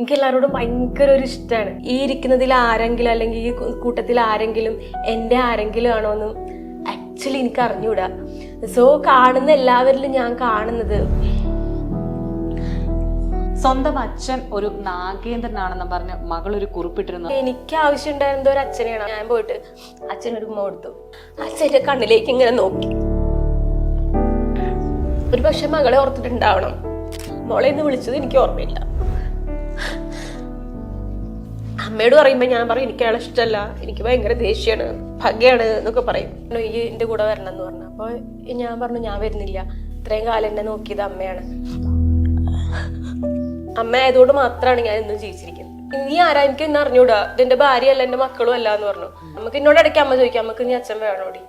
എനിക്ക് എല്ലാവരോടും ഭയങ്കര ഒരു ഇഷ്ടമാണ് ഈ ഇരിക്കുന്നതിൽ ആരെങ്കിലും അല്ലെങ്കിൽ ഈ കൂട്ടത്തിൽ ആരെങ്കിലും എന്റെ ആരെങ്കിലും ആണോ എന്ന് ആക്ച്വലി എനിക്ക് അറിഞ്ഞൂടാ. സോ കാണുന്ന എല്ലാവരിലും ഞാൻ കാണുന്നത് സ്വന്തം അച്ഛൻ ഒരു നാഗേന്ദ്രനാണെന്ന് പറഞ്ഞ് മകൾ ഒരു കുറിപ്പിട്ടിരുന്നു. എനിക്ക് ആവശ്യമുണ്ടായിരുന്ന ഒരു അച്ഛനെയാണ്. ഞാൻ പോയിട്ട് അച്ഛനൊരു ഉമ്മ കൊടുത്തു. അച്ഛന്റെ കണ്ണിലേക്ക് ഇങ്ങനെ നോക്കി. ഒരു പക്ഷെ മകളെ ഓർത്തിട്ടുണ്ടാവണം. മോളെ ഇന്ന് വിളിച്ചത് എനിക്ക് ഓർമ്മയില്ല. അമ്മയോട് പറയുമ്പോൾ ഞാൻ പറയും എനിക്ക് അയാളെ ഇഷ്ടമല്ല എനിക്ക് ഭയങ്കര ദേഷ്യമാണ് ഭംഗിയാണ് എന്നൊക്കെ പറയും. ഈ എന്റെ കൂടെ വരണം എന്ന് പറഞ്ഞു. അപ്പോൾ ഞാൻ പറഞ്ഞു ഞാൻ വരുന്നില്ല. ഇത്രയും കാലം എന്നെ നോക്കിയത് അമ്മയാണ്. അമ്മ ആയതുകൊണ്ട് മാത്രമാണ് ഞാൻ ഇന്നും ജീവിച്ചിരിക്കുന്നത്. നീ ആരാ? എനിക്ക് ഇന്ന് അറിഞ്ഞൂടാ. ഇതെന്റെ ഭാര്യയല്ല എന്റെ മക്കളും അല്ല എന്ന് പറഞ്ഞു. നമുക്ക് എന്നോട് ഇടയ്ക്ക് അമ്മ ചോദിക്കാം. നമുക്ക് നീ അച്ഛൻ വേണോടി?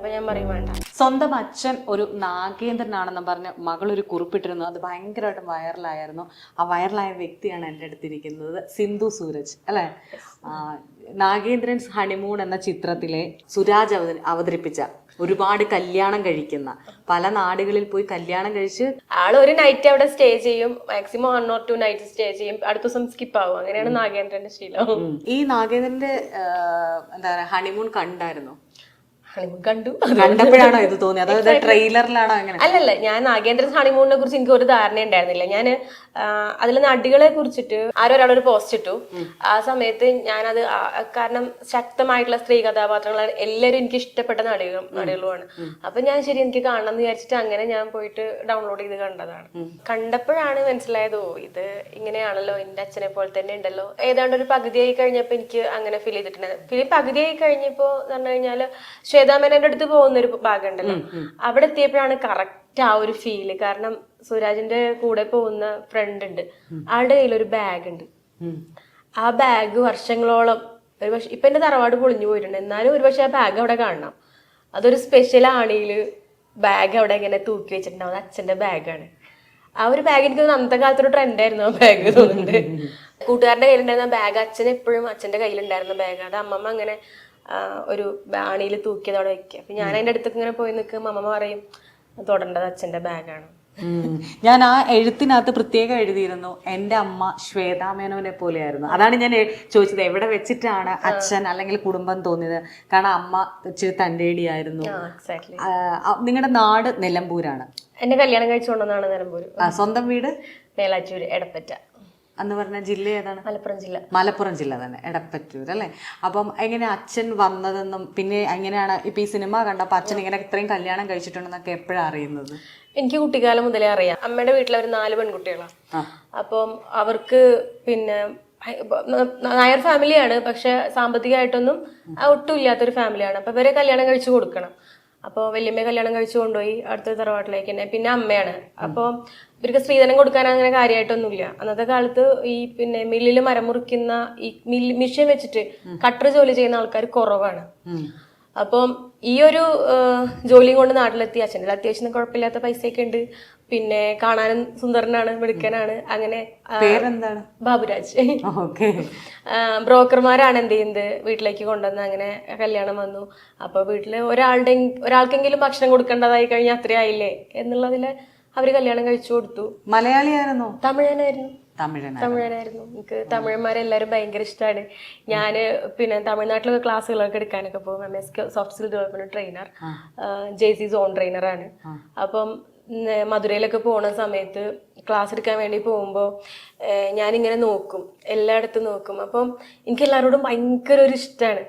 അപ്പൊ ഞാൻ പറയും വേണ്ട. സ്വന്തം അച്ഛൻ ഒരു നാഗേന്ദ്രനാണെന്ന് പറഞ്ഞ് മകൾ ഒരു കുറിപ്പിട്ടിരുന്നു. അത് ഭയങ്കരമായിട്ട് വൈറലായിരുന്നു. ആ വൈറലായ വ്യക്തിയാണ് എന്റെ അടുത്തിരിക്കുന്നത് സിന്ധു സൂരജ് അല്ലേ? നാഗേന്ദ്രൻസ് ഹണിമൂൺ എന്ന ചിത്രത്തിലെ സുരാജ് അവതരി അവതരിപ്പിച്ച ഒരുപാട് കല്യാണം കഴിക്കുന്ന പല നാടുകളിൽ പോയി കല്യാണം കഴിച്ച് ആൾ ഒരു നൈറ്റ് അവിടെ സ്റ്റേ ചെയ്യും. Maximum one or two night stay ചെയ്യും. അടുത്ത ദിവസം സ്കിപ്പ് ആവും. അങ്ങനെയാണ് നാഗേന്ദ്രന്റെ ശീലം. ഈ നാഗേന്ദ്രന്റെ എന്താ പറയാ ഹണിമൂൺ കണ്ടായിരുന്നു? ഹണിമൂൺ കണ്ടു കണ്ടപ്പോഴാണോ ഇത് തോന്നിയത്? അതായത് ട്രെയിലറിലാണോ അങ്ങനെ? അല്ലല്ല ഞാൻ നാഗേന്ദ്രൻ ഹണിമൂണിനെ കുറിച്ച് എനിക്ക് ഒരു ധാരണ ഉണ്ടായിരുന്നില്ല. ഞാൻ അതിൽ നടികളെ കുറിച്ചിട്ട് ആരോ ഒരാളൊരു പോസ്റ്റ് ഇട്ടു. ആ സമയത്ത് ഞാനത് കാരണം ശക്തമായിട്ടുള്ള സ്ത്രീ കഥാപാത്രങ്ങളാണ് എല്ലാവരും എനിക്ക് ഇഷ്ടപ്പെട്ട നടികളും നടികളുമാണ്. അപ്പൊ ഞാൻ ശരി എനിക്ക് കാണണം എന്ന് വിചാരിച്ചിട്ട് അങ്ങനെ ഞാൻ പോയിട്ട് ഡൗൺലോഡ് ചെയ്ത് കണ്ടതാണ്. കണ്ടപ്പോഴാണ് മനസ്സിലായത് ഓ ഇത് ഇങ്ങനെയാണല്ലോ എന്റെ അച്ഛനെ പോലെ തന്നെ ഉണ്ടല്ലോ. ഏതാണ്ട് ഒരു പകുതിയായി കഴിഞ്ഞപ്പോ എനിക്ക് അങ്ങനെ ഫീൽ ചെയ്തിട്ടുണ്ട്. ഫിലിം പകുതിയായി കഴിഞ്ഞപ്പോ എന്ന് പറഞ്ഞു കഴിഞ്ഞാൽ ശ്വേതാമേനന്റെ അടുത്ത് പോകുന്ന ഒരു ഭാഗം ഉണ്ടല്ലോ അവിടെ എത്തിയപ്പോഴാണ് കറക്റ്റ് ആ ഒരു ഫീൽ കാരണം സുരാജിന്റെ കൂടെ പോകുന്ന ഫ്രണ്ട് ഉണ്ട്. ആളുടെ കയ്യിൽ ഒരു ബാഗ് ഉണ്ട്. ആ ബാഗ് വർഷങ്ങളോളം ഒരു പക്ഷെ ഇപ്പൊ എന്റെ തറവാട് പൊളിഞ്ഞു പോയിട്ടുണ്ട്. എന്നാലും ഒരു പക്ഷെ ആ ബാഗ് അവിടെ കാണണം. അതൊരു സ്പെഷ്യൽ ആണിയിൽ ബാഗ് അവിടെ ഇങ്ങനെ തൂക്കി വെച്ചിട്ടുണ്ടാവും അത് അച്ഛന്റെ ബാഗാണ് ആ ഒരു ബാഗ് എനിക്ക് അന്നത്തെ കാലത്തൊരു ട്രെൻഡായിരുന്നു ആ ബാഗ് തോന്നുന്നുണ്ട് കൂട്ടുകാരന്റെ കയ്യിലുണ്ടായിരുന്ന ബാഗ് അച്ഛൻ എപ്പോഴും അച്ഛന്റെ കയ്യിലുണ്ടായിരുന്ന ബാഗ് അത് അമ്മമ്മ അങ്ങനെ ഒരു ബാണിയിൽ തൂക്കിയത് അവിടെ വെക്കുക. അപ്പൊ ഞാൻ അതിന്റെ അടുത്തൊക്കെ ഇങ്ങനെ പോയി നിൽക്കുമ്പോൾ അമ്മമ്മ പറയും തൊടേണ്ടത് അച്ഛന്റെ ബാഗാണ് ഞാൻ ആ എഴുത്തിനകത്ത് പ്രത്യേകം എഴുതിയിരുന്നു എന്റെ അമ്മ ശ്വേതാമേനോനെ പോലെയായിരുന്നു. അതാണ് ഞാൻ ചോദിച്ചത് എവിടെ വെച്ചിട്ടാണ് അച്ഛൻ അല്ലെങ്കിൽ കുടുംബം തോന്നിയത്? കാരണം അമ്മ ഇച്ചിരി തന്റെടിയായിരുന്നു. ആയിരുന്നു നിങ്ങളുടെ നാട് നിലമ്പൂരാണ് എന്റെ കല്യാണം കഴിച്ചുകൊണ്ടെന്നാണ് നിലമ്പൂർ സ്വന്തം വീട്? മേലാറ്റൂര് എടപ്പറ്റ. എന്ന് പറഞ്ഞ ജില്ല ഏതാണ്? മലപ്പുറം ജില്ല. മലപ്പുറം ജില്ല തന്നെ. എടപ്പറ്റൂർ അല്ലേ? അപ്പം എങ്ങനെ അച്ഛൻ വന്നതെന്നും പിന്നെ എങ്ങനെയാണ് ഇപ്പൊ ഈ സിനിമ കണ്ടപ്പോൾ അച്ഛൻ ഇങ്ങനെ ഇത്രയും കല്യാണം കഴിച്ചിട്ടുണ്ടെന്നൊക്കെ എപ്പോഴാണ് അറിയുന്നത്? എനിക്ക് കുട്ടിക്കാലം മുതലേ അറിയാം. അമ്മയുടെ വീട്ടിൽ അവർ നാല് പെൺകുട്ടികളാണ് അപ്പം അവർക്ക് പിന്നെ നായർ ഫാമിലിയാണ് പക്ഷെ സാമ്പത്തികമായിട്ടൊന്നും ഒട്ടും ഇല്ലാത്തൊരു ഫാമിലിയാണ്. അപ്പൊ ഇവരെ കല്യാണം കഴിച്ചു കൊടുക്കണം. അപ്പോൾ വല്യമ്മയെ കല്യാണം കഴിച്ചു കൊണ്ടുപോയി അടുത്ത തറവാട്ടിലേക്ക് തന്നെ. പിന്നെ അമ്മയാണ്. അപ്പോൾ ഇവർക്ക് സ്ത്രീധനം കൊടുക്കാൻ അങ്ങനെ കാര്യമായിട്ടൊന്നുമില്ല അന്നത്തെ കാലത്ത് ഈ പിന്നെ മില്ലിൽ മരം മുറിക്കുന്ന ഈ മില്ല് മിഷീൻ വെച്ചിട്ട് കട്ടർ ജോലി ചെയ്യുന്ന ആൾക്കാർ കുറവാണ്. അപ്പം ഈ ഒരു ജോലിയും കൊണ്ട് നാട്ടിലെത്തി. അച്ഛന്റെ അത്യാവശ്യം കുഴപ്പമില്ലാത്ത പൈസയൊക്കെ ഉണ്ട്. പിന്നെ കാണാനും സുന്ദരനാണ് മിടുക്കനാണ്. അങ്ങനെ പേരെന്താണ്? ബാബുരാജ്. ബ്രോക്കർമാരാണ് എന്ത് ചെയ്യുന്നത്? വീട്ടിലേക്ക് കൊണ്ടുവന്ന് അങ്ങനെ കല്യാണം വന്നു. അപ്പൊ വീട്ടിൽ ഒരാളുടെ ഒരാൾക്കെങ്കിലും ഭക്ഷണം കൊടുക്കേണ്ടതായി കഴിഞ്ഞാൽ അത്രയായില്ലേ എന്നുള്ളതിൽ അവർ കല്യാണം കഴിച്ചു കൊടുത്തു. മലയാളിയായിരുന്നോ? തമിഴനായിരുന്നു. തമിഴനായിരുന്നു. എനിക്ക് തമിഴന്മാരെല്ലാവരും ഭയങ്കര ഇഷ്ടമാണ് ഞാൻ പിന്നെ തമിഴ്നാട്ടിലൊക്കെ ക്ലാസ്സുകളൊക്കെ എടുക്കാനൊക്കെ പോകും. M S soft skill development trainer J C zone ട്രെയിനറാണ് അപ്പം മധുരയിലൊക്കെ പോണ സമയത്ത് ക്ലാസ് എടുക്കാൻ വേണ്ടി പോകുമ്പോൾ ഞാനിങ്ങനെ നോക്കും. എല്ലായിടത്തും നോക്കും. അപ്പം എനിക്ക് എല്ലാവരോടും ഭയങ്കര ഒരു ഇഷ്ടമാണ്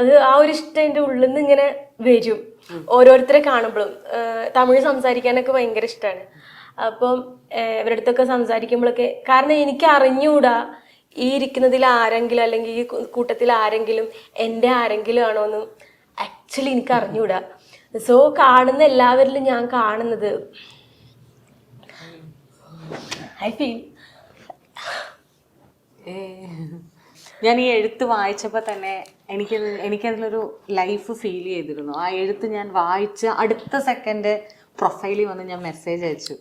അത് ആ ഒരു ഇഷ്ടം എന്റെ ഉള്ളിൽ നിന്ന് ഇങ്ങനെ വരും. ഓരോരുത്തരെ കാണുമ്പോഴും തമിഴ് സംസാരിക്കാനൊക്കെ ഭയങ്കര ഇഷ്ടമാണ് അപ്പം ഇവരടുത്തൊക്കെ സംസാരിക്കുമ്പോഴൊക്കെ കാരണം എനിക്ക് അറിഞ്ഞുകൂടാ ഈ ഇരിക്കുന്നതിൽ ആരെങ്കിലും അല്ലെങ്കിൽ ഈ കൂട്ടത്തിൽ ആരെങ്കിലും എന്റെ ആരെങ്കിലും ആണോ എന്ന് ആക്ച്വലി എനിക്ക് അറിഞ്ഞുകൂടാ സോ കാണുന്ന എല്ലാവരിലും ഞാൻ കാണുന്നത് ഐ ഫീൽ. ഞാൻ ഈ എഴുത്ത് വായിച്ചപ്പോൾ തന്നെ എനിക്ക് എനിക്കതിലൊരു ലൈഫ് ഫീൽ ചെയ്തിരുന്നു. ആ എഴുത്ത് ഞാൻ വായിച്ച് അടുത്ത സെക്കൻഡ് പ്രൊഫൈലിൽ വന്ന് ഞാൻ മെസ്സേജ് അയച്ചു.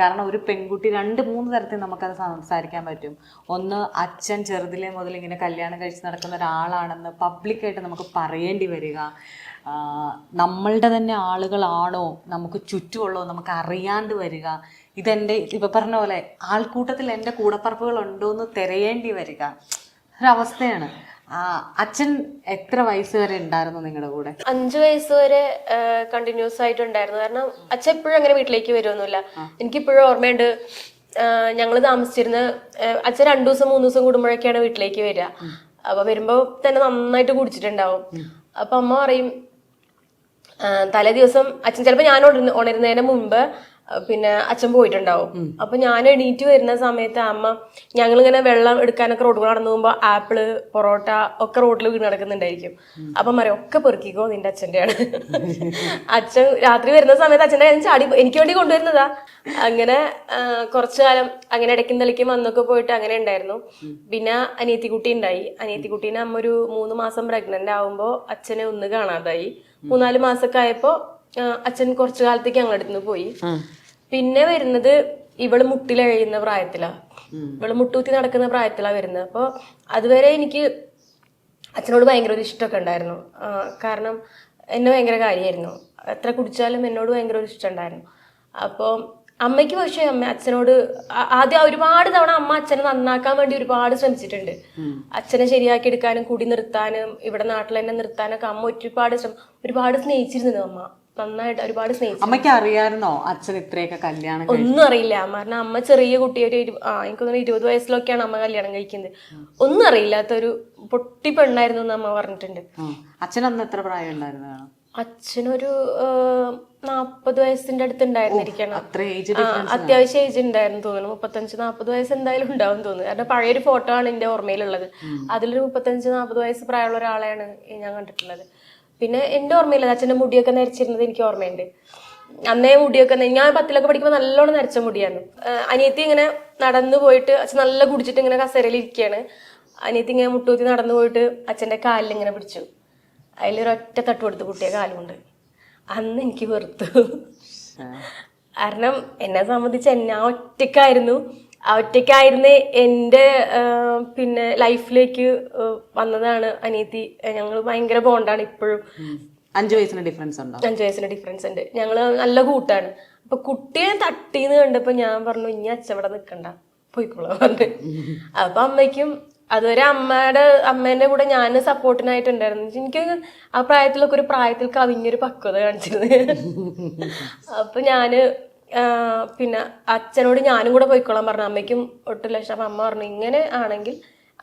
കാരണം ഒരു പെൺകുട്ടി രണ്ട് മൂന്ന് തരത്തിൽ നമുക്കത് സംസാരിക്കാൻ പറ്റും. ഒന്ന് അച്ഛൻ ചെറുതിലെ മുതൽ ഇങ്ങനെ കല്യാണം കഴിച്ച് നടക്കുന്ന ഒരാളാണെന്ന് പബ്ലിക്കായിട്ട് നമുക്ക് പറയേണ്ടി വരിക. നമ്മളുടെ തന്നെ ആളുകളാണോ? നമുക്ക് ചുറ്റുമുള്ളോ നമുക്ക് അറിയാണ്ട് വരിക. ഇതെന്റെ ഇപ്പം പറഞ്ഞ പോലെ ആൾക്കൂട്ടത്തിൽ എന്റെ കൂടപ്പറപ്പുകൾ എന്ന് തിരയേണ്ടി വരിക. ഒരവസ്ഥയാണ്. അച്ഛൻ എത്ര വയസ്സ് വരെ ഉണ്ടായിരുന്നു നിങ്ങളുടെ കൂടെ? അഞ്ചു വയസ്സ് വരെ കണ്ടിന്യൂസ് ആയിട്ട് ഉണ്ടായിരുന്നു കാരണം അച്ഛൻ എപ്പോഴും അങ്ങനെ വീട്ടിലേക്ക് വരുമൊന്നുമില്ല എനിക്കിപ്പോഴും ഓർമ്മയുണ്ട് ഞങ്ങൾ താമസിച്ചിരുന്ന അച്ഛൻ രണ്ടു ദിവസം മൂന്ന് ദിവസം കൂടുമ്പോഴൊക്കെയാണ് വീട്ടിലേക്ക് വരിക. അപ്പൊ വരുമ്പോ തന്നെ നന്നായിട്ട് കുടിച്ചിട്ടുണ്ടാവും. അപ്പൊ അമ്മ പറയും തലേ ദിവസം അച്ഛൻ ചിലപ്പോൾ ഞാൻ ഉണരുന്ന ഉണരുന്നതിന് മുമ്പ് പിന്നെ അച്ഛൻ പോയിട്ടുണ്ടാവും. അപ്പൊ ഞാൻ എണീറ്റ് വരുന്ന സമയത്ത് അമ്മ ഞങ്ങൾ ഇങ്ങനെ വെള്ളം എടുക്കാനൊക്കെ റോഡ് കൂടെ നടന്നു പോകുമ്പോൾ ആപ്പിൾ പൊറോട്ട ഒക്കെ റോഡിൽ വീണ് നടക്കുന്നുണ്ടായിരിക്കും അപ്പൊ മര ഒക്കെ പെറുക്കിക്കോ നിന്റെ അച്ഛന്റെയാണ്. അച്ഛൻ രാത്രി വരുന്ന സമയത്ത് അച്ഛന്റെ കാര്യം ചാടി എനിക്ക് വേണ്ടി കൊണ്ടുവരുന്നതാ. അങ്ങനെ കുറച്ചു കാലം അങ്ങനെ ഇടയ്ക്കും തലയ്ക്കും വന്നൊക്കെ പോയിട്ട് അങ്ങനെ ഉണ്ടായിരുന്നു. പിന്നെ അനിയത്തിക്കുട്ടി ഉണ്ടായി. അനിയത്തിക്കുട്ടീനെ അമ്മ ഒരു മൂന്ന് മാസം പ്രഗ്നന്റ് ആവുമ്പോൾ അച്ഛനെ ഒന്ന് കാണാതായി. മൂന്നാൽ മാസമൊക്കെ ആയപ്പോ ആ, അച്ഛൻ കുറച്ചു കാലത്തേക്ക് ഞങ്ങളുടെ അടുത്ത് നിന്ന് പോയി പിന്നെ വരുന്നത് ഇവൾ മുട്ടിലഴിയുന്ന പ്രായത്തിലാ. ഇവൾ മുട്ടൂത്തി നടക്കുന്ന പ്രായത്തിലാ വരുന്നത്. അപ്പോൾ അതുവരെ എനിക്ക് അച്ഛനോട് ഭയങ്കര ഒരു ഇഷ്ടമൊക്കെ ഉണ്ടായിരുന്നു. കാരണം എന്നെ ഭയങ്കര കാര്യമായിരുന്നു. എത്ര കുടിച്ചാലും എന്നോട് ഭയങ്കര ഒരു ഇഷ്ടം ഉണ്ടായിരുന്നു. അപ്പോൾ അമ്മയ്ക്ക് പക്ഷേ അമ്മ അച്ഛനോട് ആദ്യം ഒരുപാട് തവണ അമ്മ അച്ഛനെ നന്നാക്കാൻ വേണ്ടി ഒരുപാട് ശ്രമിച്ചിട്ടുണ്ട്. അച്ഛനെ ശരിയാക്കി എടുക്കാനും കുടി നിർത്താനും ഇവിടെ നാട്ടിൽ തന്നെ നിർത്താനൊക്കെ അമ്മ ഒരുപാട് ശ്രമം ഒരുപാട് സ്നേഹിച്ചിരുന്നു അമ്മ. നന്നായിട്ട് ഒരുപാട് സ്നേഹിച്ചു. അമ്മയ്ക്ക് അറിയായിരുന്നോ അച്ഛൻ ഇത്രയൊക്കെ കല്യാണം ഒന്നും അറിയില്ല. കാരണം അമ്മ ചെറിയ കുട്ടിയൊരു എനിക്കൊന്നും ഇരുപത് വയസ്സിലൊക്കെയാണ് അമ്മ കല്യാണം കഴിക്കുന്നത്. ഒന്നും അറിയില്ലാത്തൊരു പൊട്ടി പെണ്ണായിരുന്നു എന്ന് അമ്മ പറഞ്ഞിട്ടുണ്ട്. അച്ഛൻ അന്ന് എത്ര പ്രായം ഉണ്ടായിരുന്നു? അച്ഛനൊരു നാപ്പത് വയസ്സിന്റെ അടുത്ത് ഉണ്ടായിരുന്നിരിക്കണം അത്യാവശ്യം ഏജ് ഉണ്ടായിരുന്നു തോന്നുന്നു. മുപ്പത്തഞ്ച് നാപ്പത് വയസ്സ് എന്തായാലും ഉണ്ടാവും തോന്നുന്നു. കാരണം പഴയൊരു ഫോട്ടോ ആണ് എന്റെ ഓർമ്മയിലുള്ളത്. അതിലൊരു മുപ്പത്തഞ്ച് നാപ്പത് വയസ്സ് പ്രായമുള്ള ഒരാളെയാണ് ഞാൻ കണ്ടിട്ടുള്ളത്. പിന്നെ എന്റെ ഓർമ്മയില്ല അച്ഛന്റെ മുടിയൊക്കെ നരച്ചിരുന്നത് എനിക്ക് ഓർമ്മയുണ്ട്. അന്നേ മുടിയൊക്കെ ഞാൻ പത്തിലൊക്കെ പഠിക്കുമ്പോൾ നല്ലോണം നരച്ച മുടിയാണ് അനിയത്തി ഇങ്ങനെ നടന്നു പോയിട്ട് അച്ഛൻ നല്ല കുടിച്ചിട്ട് ഇങ്ങനെ കസേരയിൽ ഇരിക്കുകയാണ് അനിയത്തി ഇങ്ങനെ മുട്ടൂത്തി നടന്നു പോയിട്ട് അച്ഛന്റെ കാലിൽ ഇങ്ങനെ പിടിച്ചു. അതിലൊരൊറ്റ തട്ട് കൊടുത്ത് കുട്ടിയെ കാലുകൊണ്ട്. അന്ന് എനിക്ക് വെറുത്തു. കാരണം എന്നെ സംബന്ധിച്ച് എന്നെ ഒറ്റയ്ക്കായിരുന്നു. ഒറ്റയ്ക്കായിരുന്ന എന്റെ പിന്നെ ലൈഫിലേക്ക് വന്നതാണ് അനിയത്തി ഞങ്ങൾ ഭയങ്കര ബോണ്ടാണ് ഇപ്പോഴും. അഞ്ചു വയസ്സിന് ഡിഫറൻസ് ഉണ്ടോ? അഞ്ചു വയസ്സിന് ഡിഫറൻസ് ഉണ്ട്. ഞങ്ങൾ നല്ല കൂട്ടാണ്. അപ്പൊ കുട്ടിയെ തട്ടിന്ന് കണ്ടപ്പോ ഞാൻ പറഞ്ഞു ഇനി അച്ഛവിടെ നിൽക്കണ്ട പോയിക്കോളാം പറഞ്ഞു. അപ്പൊ അമ്മയ്ക്കും അതുവരെ അമ്മയുടെ അമ്മേന്റെ കൂടെ ഞാൻ സപ്പോർട്ടിനായിട്ടുണ്ടായിരുന്നു എനിക്ക് ആ പ്രായത്തിലൊക്കെ ഒരു പ്രായത്തിൽ കവിഞ്ഞൊരു പക്വത കാണിച്ചിരുന്നു. അപ്പൊ ഞാൻ പിന്നെ അച്ഛനോട് ഞാനും കൂടെ പോയിക്കോളാൻ പറഞ്ഞു. അമ്മയ്ക്കും ഒട്ടും ലക്ഷം അപ്പം അമ്മ പറഞ്ഞു ഇങ്ങനെ ആണെങ്കിൽ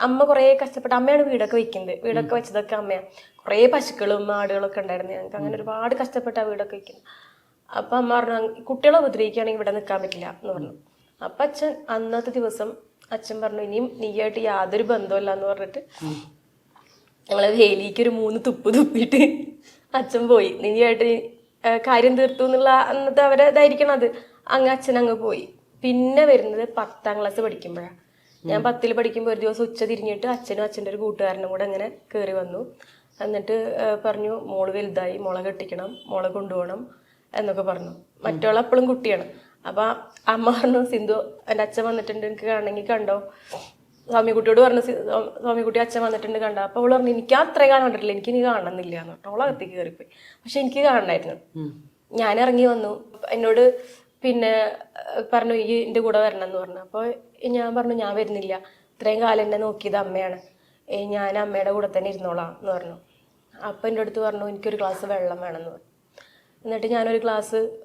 അമ്മ കുറേ കഷ്ടപ്പെട്ട് അമ്മയാണ് വീടൊക്കെ വെക്കുന്നത്. വീടൊക്കെ വെച്ചതൊക്കെ അമ്മയാണ് കുറേ പശുക്കളും ആടുകളൊക്കെ ഉണ്ടായിരുന്നു. ഞങ്ങൾക്ക് അങ്ങനെ ഒരുപാട് കഷ്ടപ്പെട്ടാണ് വീടൊക്കെ വെക്കുന്നത്. അപ്പം അമ്മ പറഞ്ഞു കുട്ടികളെ ഉപദ്രവിക്കുകയാണെങ്കിൽ ഇവിടെ നിൽക്കാൻ പറ്റില്ല എന്ന് പറഞ്ഞു. അപ്പം അച്ഛൻ അന്നത്തെ ദിവസം അച്ഛൻ പറഞ്ഞു ഇനിയും നീയായിട്ട് യാതൊരു ബന്ധമില്ല എന്ന് പറഞ്ഞിട്ട് ഞങ്ങളെ വേലിക്ക് ഒരു മൂന്ന് തുപ്പ് തുപ്പിയിട്ട് അച്ഛൻ പോയി. നീയായിട്ട് കാര്യം തീർത്തു എന്നുള്ള അന്നത്തെ അവരെ ഇതായിരിക്കണം അത്. അങ്ങ് അച്ഛൻ അങ്ങ് പോയി. പിന്നെ വരുന്നത് പത്താം ക്ലാസ് പഠിക്കുമ്പോഴാണ് ഞാൻ പത്തിൽ പഠിക്കുമ്പോൾ ഒരു ദിവസം ഉച്ച തിരിഞ്ഞിട്ട് അച്ഛനും അച്ഛന്റെ ഒരു കൂട്ടുകാരനും കൂടെ അങ്ങനെ കയറി വന്നു. എന്നിട്ട് പറഞ്ഞു മോൾ വലുതായി മോളെ കെട്ടിക്കണം മോളെ കൊണ്ടുപോകണം എന്നൊക്കെ പറഞ്ഞു. മറ്റോളെ എപ്പോഴും കുട്ടിയാണ്. അപ്പം അമ്മ പറഞ്ഞു സിന്ധു എന്റെ അച്ഛൻ വന്നിട്ടുണ്ട്. എനിക്ക് കാണണമെങ്കിൽ കണ്ടോ? സ്വാമിക്കുട്ടിയോട് പറഞ്ഞ സി- സ്വാ- സ്വാമിക്കുട്ടി അച്ഛൻ വന്നിട്ടുണ്ട് കണ്ട. അപ്പോൾ അവൾ പറഞ്ഞു എനിക്ക് അത്രയും കാണാൻ കണ്ടിട്ടില്ല എനിക്ക് ഇനി കാണണമെന്നില്ല എന്ന് പറഞ്ഞു അവളെ അകത്തേക്ക് കയറിപ്പോയി. പക്ഷെ എനിക്ക് കാണണമായിരുന്നു ഞാൻ ഇറങ്ങി വന്നു. എന്നോട് പിന്നെ പറഞ്ഞു ഈ എന്റെ കൂടെ വരണം എന്ന് പറഞ്ഞു. അപ്പോൾ ഞാൻ പറഞ്ഞു ഞാൻ വരുന്നില്ല. ഇത്രയും കാലം എന്നെ നോക്കിയത് അമ്മയാണ്. ഞാൻ അമ്മയുടെ കൂടെ തന്നെ ഇരുന്നോളാം എന്ന് പറഞ്ഞു. അപ്പൊ എന്റെ അടുത്ത് പറഞ്ഞു എനിക്കൊരു ഗ്ലാസ് വെള്ളം വേണമെന്ന് പറഞ്ഞു. എന്നിട്ട് ഞാനൊരു ഗ്ലാസ്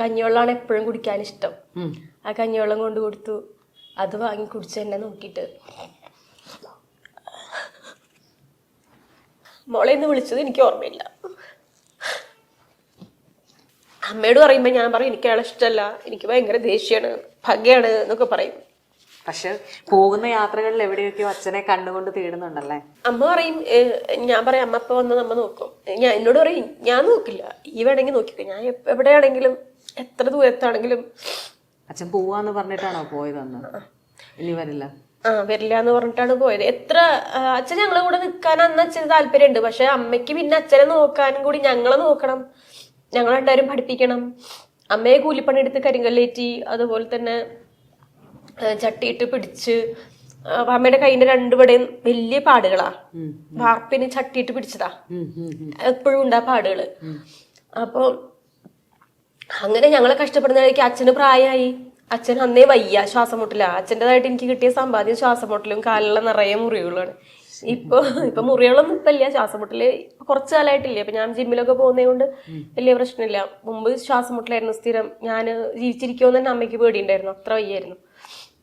കഞ്ഞിവെള്ളമാണ് എപ്പോഴും കുടിക്കാൻ ഇഷ്ടം ആ കഞ്ഞിവെള്ളം കൊണ്ട് കൊടുത്തു. അത് വാങ്ങി കുടിച്ച് എന്നെ നോക്കിയിട്ട്. മോളെ ഇന്ന് വിളിച്ചത് എനിക്ക് ഓർമ്മയില്ല. അമ്മയോട് പറയുമ്പോൾ ഞാൻ പറയും എനിക്ക് അയാളെ ഇഷ്ടമല്ല എനിക്ക് ഭയങ്കര ദേഷ്യമാണ് ഭഗയാണ് എന്നൊക്കെ പറയും. പക്ഷെ പോകുന്ന യാത്രകളിൽ എവിടെയൊക്കെ അച്ഛനെ കണ്ടുകൊണ്ട് തേടുന്നുണ്ടല്ലേ? അമ്മ പറയും ഞാൻ പറയും അമ്മ അപ്പൊ വന്ന് നമ്മ നോക്കും. ഞാൻ എന്നോട് പറയും ഞാൻ നോക്കില്ല. ഈ വേണമെങ്കിൽ നോക്കിക്കോ. ഞാൻ എവിടെയാണെങ്കിലും എത്ര ദൂരത്താണെങ്കിലും അച്ഛൻ പോവാന്ന് പറഞ്ഞിട്ടാണോ പോയതെന്ന്? ഇനി വരില്ല. ആ വരില്ല എന്ന് പറഞ്ഞിട്ടാണ് പോയത്. എത്ര അച്ഛൻ ഞങ്ങളെ കൂടെ നിൽക്കാൻ അന്ന് അച്ഛന് താല്പര്യമുണ്ട്. പക്ഷെ അമ്മയ്ക്ക് പിന്നെ അച്ഛനെ നോക്കാനും കൂടി ഞങ്ങളെ നോക്കണം. ഞങ്ങൾ രണ്ടാരും പഠിപ്പിക്കണം. അമ്മയെ കൂലിപ്പണി എടുത്ത് കരിങ്കല്ലേറ്റി അതുപോലെ തന്നെ ചട്ടിയിട്ട് പിടിച്ച് അമ്മയുടെ കൈയിന്റെ രണ്ടുപടെയും വലിയ പാടുകളാ. വാർപ്പിന് ചട്ടിയിട്ട് പിടിച്ചതാ. എപ്പോഴും ഉണ്ട് ആ പാടുകൾ. അപ്പൊ അങ്ങനെ ഞങ്ങളെ കഷ്ടപ്പെടുന്നതിലേക്ക് അച്ഛന് പ്രായമായി. അച്ഛൻ അന്നേ വയ്യ ശ്വാസം മുട്ടില്ല അച്ഛന്റെതായിട്ട് എനിക്ക് കിട്ടിയ സമ്പാദ്യം ശ്വാസം മുട്ടലും കാലിലുള്ള നിറയെ മുറിവുകളാണ്. ഇപ്പൊ ഇപ്പൊ മുറികളൊന്നും ഇപ്പൊ ഇല്ല. ശ്വാസം മുട്ടൽ കുറച്ചു കാലമായിട്ടില്ല. ഇപ്പൊ ഞാൻ ജിമ്മിലൊക്കെ പോകുന്നത് കൊണ്ട് വലിയ പ്രശ്നമില്ല. മുമ്പ് ശ്വാസം മുട്ടലായിരുന്നു സ്ഥിരം. ഞാൻ ജീവിച്ചിരിക്കുമെന്ന് തന്നെ അമ്മയ്ക്ക് പേടിയുണ്ടായിരുന്നു. അത്ര വയ്യായിരുന്നു.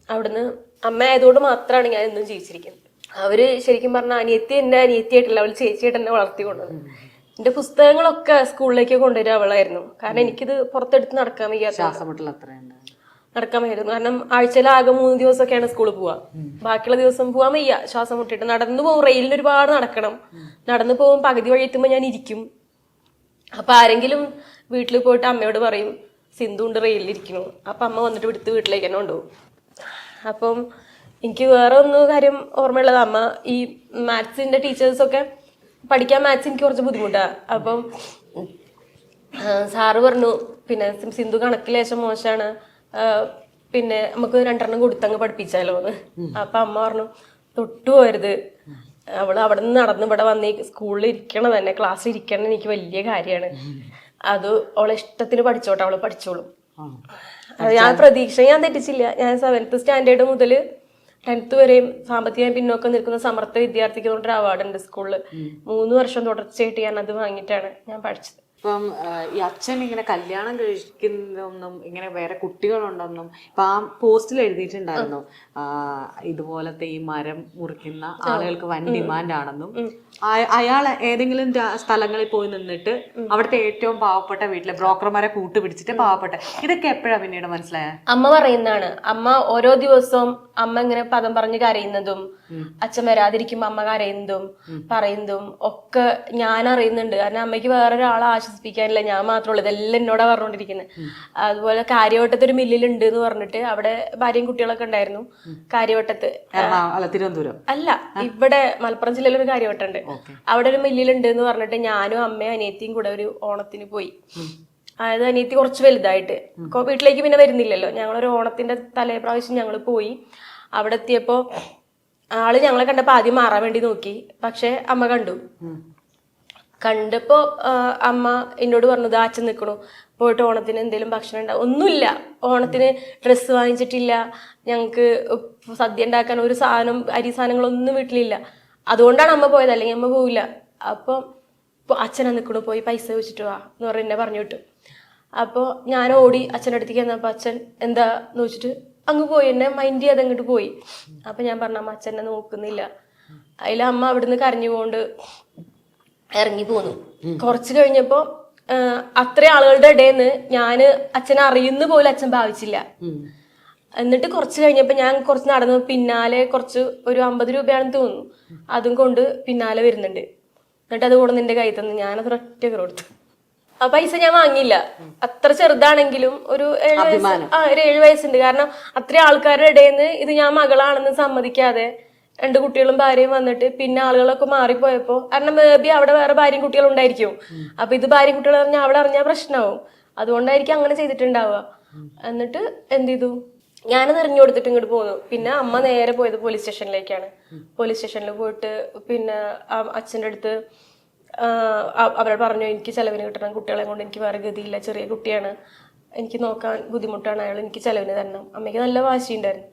അവിടുന്ന് അമ്മ ആയതുകൊണ്ട് മാത്രമാണ് ഞാൻ എന്നും ജീവിച്ചിരിക്കുന്നത്. അവർ ശരിക്കും പറഞ്ഞ അനിയത്തി എന്റെ അനിയത്തിയായിട്ടില്ല അവൾ ചേച്ചിയായിട്ട് എന്നെ വളർത്തി കൊണ്ടുവന്നു എന്റെ പുസ്തകങ്ങളൊക്കെ സ്കൂളിലേക്ക് കൊണ്ടുവരിക അവളായിരുന്നു. കാരണം എനിക്കിത് പുറത്തെടുത്ത് നടക്കാൻ വയ്യാത്ത ശ്വാസമുട്ടൽ അത്രയുണ്ട്. നടക്കാൻ വയ്യായിരുന്നു. കാരണം ആഴ്ചയിൽ ആകെ മൂന്ന് ദിവസമൊക്കെയാണ് സ്കൂളിൽ പോവുക. ബാക്കിയുള്ള ദിവസം പോവാൻ വയ്യ. ശ്വാസം മുട്ടിട്ട് നടന്നു പോകും. റെയിലിന് ഒരുപാട് നടക്കണം. നടന്നു പോകും. പകുതി വഴി എത്തുമ്പോൾ ഞാൻ ഇരിക്കും. അപ്പൊ ആരെങ്കിലും വീട്ടിൽ പോയിട്ട് അമ്മയോട് പറയും സിന്ധു ഉണ്ട് റെയിലിരിക്കണു അപ്പൊ അമ്മ വന്നിട്ട് എടുത്ത് വീട്ടിലേക്ക് തന്നെ കൊണ്ടുപോകും. അപ്പം എനിക്ക് വേറെ ഒന്ന് കാര്യം ഓർമ്മയുള്ളത്. അമ്മ ഈ മാത്സിന്റെ ടീച്ചേഴ്സൊക്കെ പഠിക്കാൻ മാത്സ് എനിക്ക് കുറച്ച് ബുദ്ധിമുട്ടാണ് അപ്പം സാറ് പറഞ്ഞു പിന്നെ സിന്ധു കണക്കിൽ ശേഷം മോശമാണ് പിന്നെ നമുക്ക് രണ്ടെണ്ണം കൊടുത്തങ്ങ് പഠിപ്പിച്ചാലോ എന്ന്. അപ്പൊ അമ്മ പറഞ്ഞു തൊട്ടു പോരുത്. അവൾ അവിടെ നിന്ന് നടന്ന് ഇവിടെ വന്ന് സ്കൂളിൽ ഇരിക്കണം തന്നെ ക്ലാസ്സിൽ ഇരിക്കണം എനിക്ക് വലിയ കാര്യമാണ് അത് അവളെ ഇഷ്ടത്തിന് പഠിച്ചോട്ടെ അവൾ പഠിച്ചോളും. ഞാൻ പ്രതീക്ഷ ഞാൻ തെറ്റിച്ചില്ല. ഞാൻ സെവൻത്ത് സ്റ്റാൻഡേർഡ് മുതൽ ടെൻത്ത് വരെയും സാമ്പത്തികമായി പിന്നോക്കം നിൽക്കുന്ന സമർത്ഥ വിദ്യാർത്ഥിക്ക് കൊണ്ടൊരു അവാർഡ് ഉണ്ട് സ്കൂളിൽ മൂന്ന് വർഷം തുടർച്ചയായിട്ട് ഞാൻ അത് വാങ്ങിയിട്ടാണ് ഞാൻ പഠിച്ചത്. ഇപ്പം ഈ അച്ഛൻ ഇങ്ങനെ കല്യാണം കഴിക്കുന്നൊന്നും ഇങ്ങനെ വേറെ കുട്ടികളുണ്ടെന്നും ഇപ്പൊ ആ പോസ്റ്റിൽ എഴുതിയിട്ടുണ്ടായിരുന്നു. ഇതുപോലത്തെ ഈ മരം മുറിക്കുന്ന ആളുകൾക്ക് വൻ ഡിമാൻഡ് ആണെന്നും അയാൾ ഏതെങ്കിലും സ്ഥലങ്ങളിൽ പോയി നിന്നിട്ട് അവിടുത്തെ ഏറ്റവും പാവപ്പെട്ട വീട്ടിലെ ബ്രോക്കർമാരെ കൂട്ടുപിടിച്ചിട്ട് പാവപ്പെട്ട. ഇതൊക്കെ എപ്പോഴാണ് പിന്നീട് മനസ്സിലായത് അമ്മ പറയുന്നതാണ് അമ്മ ഓരോ ദിവസവും അമ്മ ഇങ്ങനെ പദം പറഞ്ഞ് കരയുന്നതും അച്ഛൻ വരാതിരിക്കുമ്പോ അമ്മ കരയുന്നതും പറയുന്നതും ഒക്കെ ഞാൻ അറിയുന്നുണ്ട്. കാരണം അമ്മയ്ക്ക് വേറൊരാളെ ആശ്വസിപ്പിക്കാനില്ല. ഞാൻ മാത്രമുള്ളൂ ഇതെല്ലാം എന്നോടാ പറഞ്ഞുകൊണ്ടിരിക്കുന്നത് അതുപോലെ കാര്യവട്ടത്ത് ഒരു മില്ലിലുണ്ട് എന്ന് പറഞ്ഞിട്ട് അവിടെ ഭാര്യയും കുട്ടികളൊക്കെ ഉണ്ടായിരുന്നു. കാര്യവട്ടത്ത്. അല്ല തിരുവനന്തപുരം. അല്ല ഇവിടെ മലപ്പുറം ജില്ലയിൽ ഒരു കാര്യവട്ടമുണ്ട് അവിടെ ഒരു മില്ലിലുണ്ട് എന്ന് പറഞ്ഞിട്ട് ഞാനും അമ്മയും അനിയത്തിയും കൂടെ ഒരു ഓണത്തിന് പോയി. അതായത് അനിയത്തി കുറച്ച് വലുതായിട്ട്. വീട്ടിലേക്ക് പിന്നെ വരുന്നില്ലല്ലോ. ഞങ്ങളൊരു ഓണത്തിന്റെ തലേ പ്രാവശ്യം ഞങ്ങൾ പോയി. അവിടെ എത്തിയപ്പോ ആൾ ഞങ്ങളെ കണ്ടപ്പോ ആദ്യം മാറാൻ വേണ്ടി നോക്കി. പക്ഷെ അമ്മ കണ്ടു. കണ്ടപ്പോ അമ്മ എന്നോട് പറഞ്ഞത് അച്ഛൻ നിൽക്കണു പോയിട്ട് ഓണത്തിന് എന്തെങ്കിലും ഭക്ഷണം ഉണ്ടാവും ഒന്നുമില്ല. ഓണത്തിന് ഡ്രസ്സ് വാങ്ങിച്ചിട്ടില്ല. ഞങ്ങൾക്ക് സദ്യ ഉണ്ടാക്കാൻ ഒരു സാധനം അരി സാധനങ്ങളൊന്നും വീട്ടിലില്ല. അതുകൊണ്ടാണ് അമ്മ പോയത്. അല്ലെങ്കിൽ അമ്മ പോവില്ല. അപ്പം അച്ഛനെ നിൽക്കണു പോയി പൈസ വെച്ചിട്ട് വാ. എന്ന് പറഞ്ഞ് എന്നെ പറഞ്ഞു വിട്ടു. അപ്പോൾ ഞാൻ ഓടി അച്ഛന്റെ അടുത്തേക്ക് എന്നപ്പോൾ അച്ഛൻ എന്താ എന്ന് വെച്ചിട്ട് അങ്ങ് പോയി എന്നെ മൈൻഡ് ചെയ്യാതെ അങ്ങോട്ട് പോയി. അപ്പം ഞാൻ പറഞ്ഞു അമ്മ അച്ഛനെ നോക്കുന്നില്ല. അതിൽ അമ്മ അവിടുന്ന് കരഞ്ഞുകൊണ്ട് ഇറങ്ങി പോന്നു. കുറച്ച് കഴിഞ്ഞപ്പോ അത്ര ആളുകളുടെ ഇടയിൽ നിന്ന് ഞാൻ അച്ഛനെ അറിയുന്ന പോലും അച്ഛൻ ഭാവിച്ചില്ല. എന്നിട്ട് കുറച്ച് കഴിഞ്ഞപ്പോ ഞാൻ കുറച്ച് നടന്നു. പിന്നാലെ കുറച്ച് ഒരു അമ്പത് രൂപയാണെന്ന് തോന്നുന്നു. അതും കൊണ്ട് പിന്നാലെ വരുന്നുണ്ട്. എന്നിട്ട് അത് കൂടെ നിന്റെ കയ്യിൽ തന്നു. ഞാനത് ഒറ്റ കൊടുത്തു. ആ പൈസ ഞാൻ വാങ്ങിയില്ല. അത്ര ചെറുതാണെങ്കിലും ഒരു ഏഴ് വയസ്സ് ആ ഒരു ഏഴ് വയസ്സുണ്ട്. കാരണം അത്രയും ആൾക്കാരുടെ ഇടയിൽ നിന്ന് ഇത് ഞാൻ മകളാണെന്ന് സമ്മതിക്കാതെ രണ്ട് കുട്ടികളും ഭാര്യയും വന്നിട്ട് പിന്നെ ആളുകളൊക്കെ മാറിപ്പോയപ്പോ കാരണം മേബി അവിടെ വേറെ ഭാര്യയും കുട്ടികളും ഉണ്ടായിരിക്കും. അപ്പൊ ഇത് ഭാര്യയും കുട്ടികളും അറിഞ്ഞാൽ അവിടെ അറിഞ്ഞാൽ പ്രശ്നമാവും അതുകൊണ്ടായിരിക്കും അങ്ങനെ ചെയ്തിട്ടുണ്ടാവുക. എന്നിട്ട് എന്ത് ചെയ്തു? ഞാൻ എറിഞ്ഞു കൊടുത്തിട്ട് ഇങ്ങോട്ട് പോന്നു. പിന്നെ അമ്മ നേരെ പോയത് പോലീസ് സ്റ്റേഷനിലേക്കാണ്. പോലീസ് സ്റ്റേഷനിൽ പോയിട്ട് പിന്നെ അച്ഛന്റെ അടുത്ത് അവരോട് പറഞ്ഞു എനിക്ക് ചിലവിന് കിട്ടണം. കുട്ടികളെ കൊണ്ട് എനിക്ക് വേറെ ഗതിയില്ല. ചെറിയ കുട്ടിയാണ്. എനിക്ക് നോക്കാൻ ബുദ്ധിമുട്ടാണ്. അയാൾ എനിക്ക് ചിലവിന് തരണം. അമ്മയ്ക്ക് നല്ല വാശിയുണ്ടായിരുന്നു.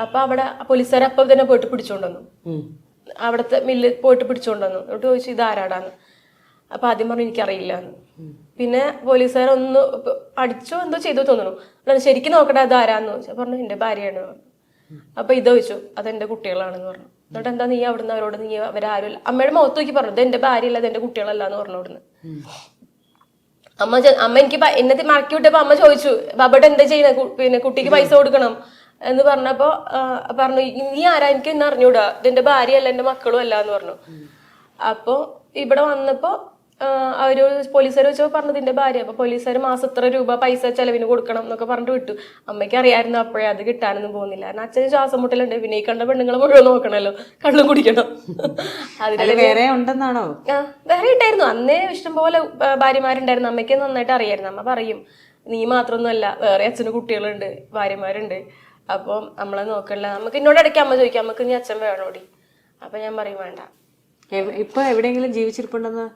അപ്പൊ അവിടെ പോലീസുകാർ അപ്പം തന്നെ പോയിട്ട് പിടിച്ചോണ്ട് വന്നു. അവിടുത്തെ മില്ല് പോയിട്ട് പിടിച്ചോണ്ട് വന്നു. എന്നിട്ട് ചോദിച്ചു ഇത് ആരാടാന്ന്? അപ്പൊ ആദ്യം പറഞ്ഞു എനിക്കറിയില്ല. എന്ന്. പിന്നെ പോലീസുകാർ ഒന്ന് അടിച്ചോ എന്തോ ചെയ്തു തോന്നുന്നു. ശരിക്കും നോക്കട്ടെ അത് ആരാന്ന്? ചോദിച്ചു. പറഞ്ഞു എന്റെ ഭാര്യയാണ്. അപ്പൊ ഇത് ചോദിച്ചു അതെന്റെ കുട്ടികളാണെന്ന് പറഞ്ഞു. എന്നിട്ട് എന്താ നീ അവിടുന്ന് അവരോട് നീ അവരാരും അമ്മയുടെ മുഖത്ത് നോക്കി പറഞ്ഞു എന്റെ ഭാര്യയല്ല ഇത് എന്റെ കുട്ടികളല്ല എന്ന് പറഞ്ഞു അവിടുന്ന്. അമ്മ അമ്മ എനിക്ക് എന്നെ മറക്കി വിട്ടപ്പോ അമ്മ ചോദിച്ചു ബാബയുടെ എന്താ ചെയ്യുന്നത് പിന്നെ കുട്ടിക്ക് പൈസ കൊടുക്കണം. എന്ന് പറഞ്ഞപ്പോ പറഞ്ഞു നീ ആരാ? എനിക്ക് ഇന്ന് അറിഞ്ഞൂടാ. ഇതെന്റെ ഭാര്യയല്ല എന്റെ മക്കളും അല്ല എന്ന് പറഞ്ഞു. അപ്പൊ ഇവിടെ വന്നപ്പോ അവർ പോലീസുകാർ വെച്ചപ്പോ പറഞ്ഞത് എന്റെ ഭാര്യ. അപ്പൊ പോലീസുകാർ മാസം ഇത്ര രൂപ പൈസ ചെലവിന് കൊടുക്കണം എന്നൊക്കെ പറഞ്ഞിട്ട് വിട്ടു. അമ്മയ്ക്ക് അറിയായിരുന്നു അപ്പോഴേ അത് കിട്ടാനൊന്നും പോകുന്നില്ല. കാരണം അച്ഛന് ശ്വാസം മുട്ടലുണ്ട്. പിന്നെ ഈ കണ്ട പെണ്ണുങ്ങളെ മുഴുവൻ നോക്കണല്ലോ. കള്ളും കുടിക്കണം. അതിൽ വേറെ ഉണ്ടെന്നാണോ? ആ, വേറെ ഉണ്ടായിരുന്നു അന്നേ ഇഷ്ടംപോലെ ഭാര്യമാരുണ്ടായിരുന്നു. അമ്മയ്ക്ക് നന്നായിട്ട് അറിയായിരുന്നു. അമ്മ പറയും നീ മാത്രമൊന്നുമല്ല വേറെ അച്ഛന് കുട്ടികളുണ്ട് ഭാര്യമാരുണ്ട്. അപ്പം നമ്മളെ നോക്കണ്ട. നമുക്ക് എന്നോട് ഇടയ്ക്ക് അമ്മ ചോദിക്കാം നമുക്ക് നീ അച്ഛൻ വേണോടി? അപ്പൊ ഞാൻ പറയും വേണ്ട. ഇപ്പൊ എവിടെയെങ്കിലും ജീവിച്ചിരിപ്പുണ്ടെന്ന്?